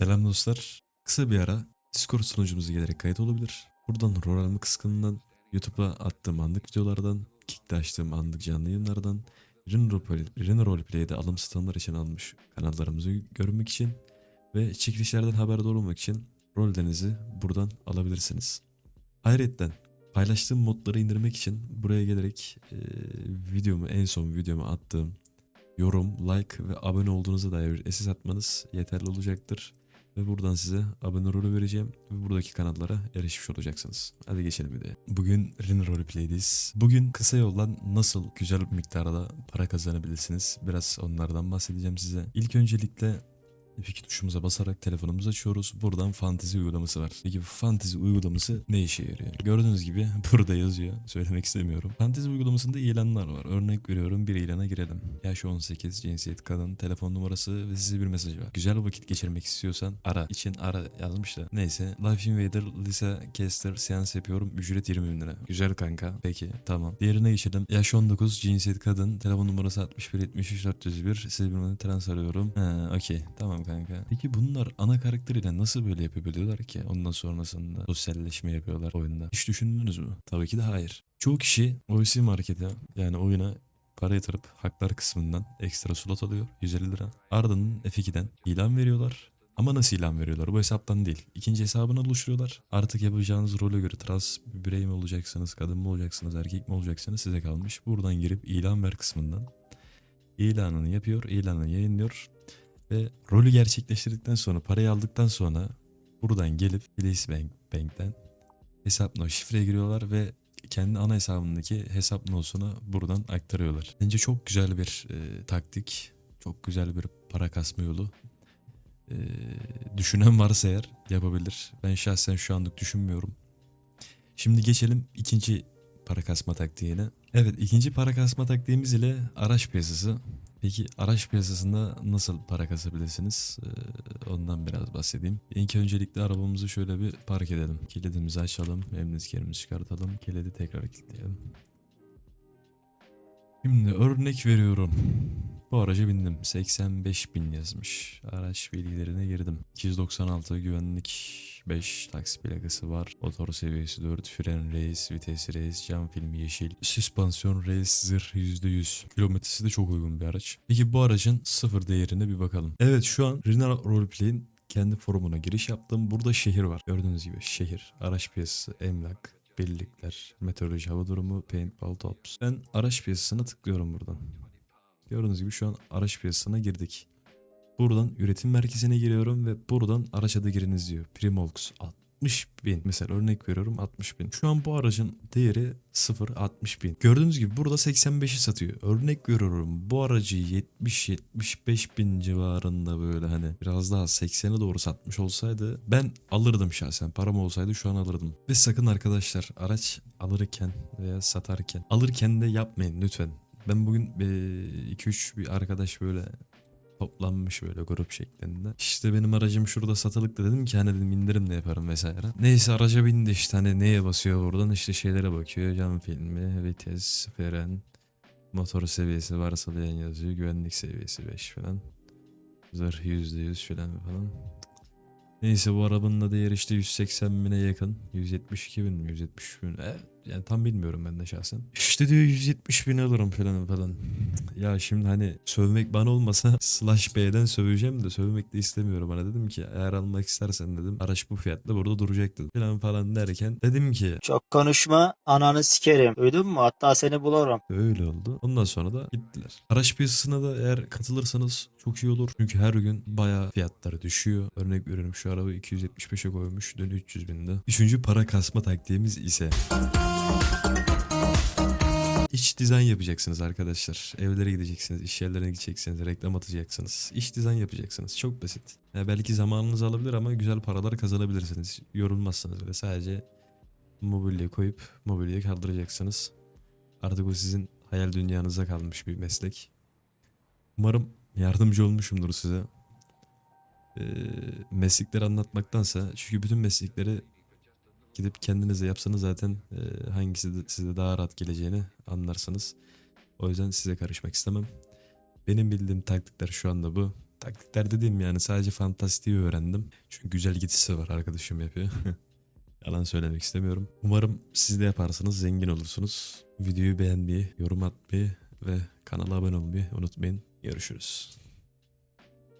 Selam dostlar. Kısa bir ara Discord sunucumuza gelerek kayıt olabilir. Buradan rol alma kısmından, YouTube'a attığım anlık videolardan, Kick'te açtığım anlık canlı yayınlardan, Rin Roleplay- Rin Roleplay'de alım satımlar için almış kanallarımızı görmek için ve çekilişlerden haberdar olmak için rollerinizi buradan alabilirsiniz. Ayrıca paylaştığım modları indirmek için buraya gelerek eee, videomu en son videomu attığım yorum, like ve abone olduğunuza dair SS atmanız yeterli olacaktır. Ve buradan size abone rolü vereceğim ve buradaki kanallara erişmiş olacaksınız. Hadi geçelim videoya. Bugün Rin Roleplay'deyiz. Bugün kısa yoldan nasıl güzel miktarda para kazanabilirsiniz? Biraz onlardan bahsedeceğim size. İlk öncelikle F2 tuşumuza basarak telefonumuzu açıyoruz. Buradan fantezi uygulaması var. Peki bu fantezi uygulaması ne işe yarıyor? Gördüğünüz gibi burada yazıyor. Söylemek istemiyorum. Fantezi uygulamasında ilanlar var. Örnek veriyorum bir ilana girelim. Yaş 18, cinsiyet kadın, telefon numarası ve size bir mesaj var. Güzel vakit geçirmek istiyorsan ara. için ara yazmış da. Neyse. Life Invader, Lisa Caster seans yapıyorum. Ücret 20 bin lira. Güzel kanka. Peki tamam. Diğerine geçelim. Yaş 19, cinsiyet kadın, telefon numarası 61 73 401. Size bir trans arıyorum. Ha okey. Tamam kanka. Peki bunlar ana karakteriyle nasıl böyle yapabiliyorlar ki? Ondan sonrasında sosyalleşme yapıyorlar oyunda. Hiç düşündünüz mü? Tabii ki de hayır. Çoğu kişi OC markete yani oyuna para yatırıp haklar kısmından ekstra slot alıyor 150 lira. Ardından F2'den ilan veriyorlar. Ama nasıl ilan veriyorlar? Bu hesaptan değil. İkinci hesabını oluşturuyorlar. Artık yapacağınız role göre trans bir birey mi olacaksınız, kadın mı olacaksınız, erkek mi olacaksınız size kalmış. Buradan girip ilan ver kısmından ilanını yapıyor, ilanını yayınlıyor ve rolü gerçekleştirdikten sonra, parayı aldıktan sonra buradan gelip Place Bank, Bank'ten hesap no şifreye giriyorlar ve kendi ana hesabındaki hesap nosuna buradan aktarıyorlar. Bence çok güzel bir e, taktik, çok güzel bir para kasma yolu. E, düşünen varsa eğer yapabilir. Ben şahsen şu anlık düşünmüyorum. Şimdi geçelim ikinci para kasma taktiğine. Evet ikinci para kasma taktiğimiz ile araç piyasası. Peki araç piyasasında nasıl para kasabilirsiniz? Ee, ondan biraz bahsedeyim. İlk öncelikle arabamızı şöyle bir park edelim. Kilidimizi açalım. Emniyet kemerimizi çıkartalım. Kilidi tekrar kilitleyelim. Şimdi örnek veriyorum. Bu araca bindim. 85 bin yazmış. Araç bilgilerine girdim. 296 güvenlik 5 taksi plakası var. Motor seviyesi 4, fren reis, vites reis, cam filmi yeşil, süspansiyon reis, zırh %100. Kilometresi de çok uygun bir araç. Peki bu aracın sıfır değerine bir bakalım. Evet şu an Renault Roleplay'in kendi forumuna giriş yaptım. Burada şehir var. Gördüğünüz gibi şehir, araç piyasası, emlak, birlikler, meteoroloji, hava durumu, paintball tops. Ben araç piyasasına tıklıyorum buradan. Gördüğünüz gibi şu an araç piyasasına girdik. Buradan üretim merkezine giriyorum ve buradan araç adı giriniz diyor. Primox 60 bin. Mesela örnek veriyorum 60 bin. Şu an bu aracın değeri 0 60 bin. Gördüğünüz gibi burada 85'i satıyor. Örnek veriyorum bu aracı 70-75 bin civarında böyle hani biraz daha 80'e doğru satmış olsaydı ben alırdım şahsen. Param olsaydı şu an alırdım. Ve sakın arkadaşlar araç alırken veya satarken alırken de yapmayın lütfen. Ben bugün 2-3 bir arkadaş böyle toplanmış böyle grup şeklinde. İşte benim aracım şurada satılık da dedim ki hani dedim indirim de yaparım vesaire. Neyse araca bindi işte hani neye basıyor buradan işte şeylere bakıyor. Cam filmi, vites, fren, motor seviyesi varsa diyen yazıyor. Güvenlik seviyesi 5 falan. Zırh %100 falan falan. Neyse bu arabanın da değeri işte 180 bine yakın. 172 bin mi 170 bin. Evet, yani tam bilmiyorum ben de şahsen. İşte diyor 170 bin alırım falan falan. Ya şimdi hani sövmek bana olmasa slash B'den söveceğim de sövmek de istemiyorum. Bana dedim ki eğer almak istersen dedim araç bu fiyatla burada duracak dedim. Falan falan derken dedim ki Çok konuşma ananı sikerim. Duydun mu? Hatta seni bularım. Öyle oldu. Ondan sonra da gittiler. Araç piyasasına da eğer katılırsanız çok iyi olur. Çünkü her gün bayağı fiyatları düşüyor. Örnek veriyorum şu araba 275'e koymuş. Dün 300 binde. Üçüncü para kasma taktiğimiz ise dizayn yapacaksınız arkadaşlar. Evlere gideceksiniz, iş yerlerine gideceksiniz, reklam atacaksınız. İç dizayn yapacaksınız. Çok basit. Ya belki zamanınız alabilir ama güzel paralar kazanabilirsiniz. Yorulmazsınız bile. Sadece mobilya koyup mobilyayı kaldıracaksınız. Artık o sizin hayal dünyanıza kalmış bir meslek. Umarım yardımcı olmuşumdur size. Ee, meslekleri anlatmaktansa çünkü bütün meslekleri gidip kendinize yapsanız zaten e, hangisi de size daha rahat geleceğini anlarsınız. O yüzden size karışmak istemem. Benim bildiğim taktikler şu anda bu. Taktikler dediğim yani sadece fantastiği öğrendim. Çünkü güzel gitisi var arkadaşım yapıyor. Yalan söylemek istemiyorum. Umarım siz de yaparsınız, zengin olursunuz. Videoyu beğenmeyi, yorum atmayı ve kanala abone olmayı unutmayın. Görüşürüz.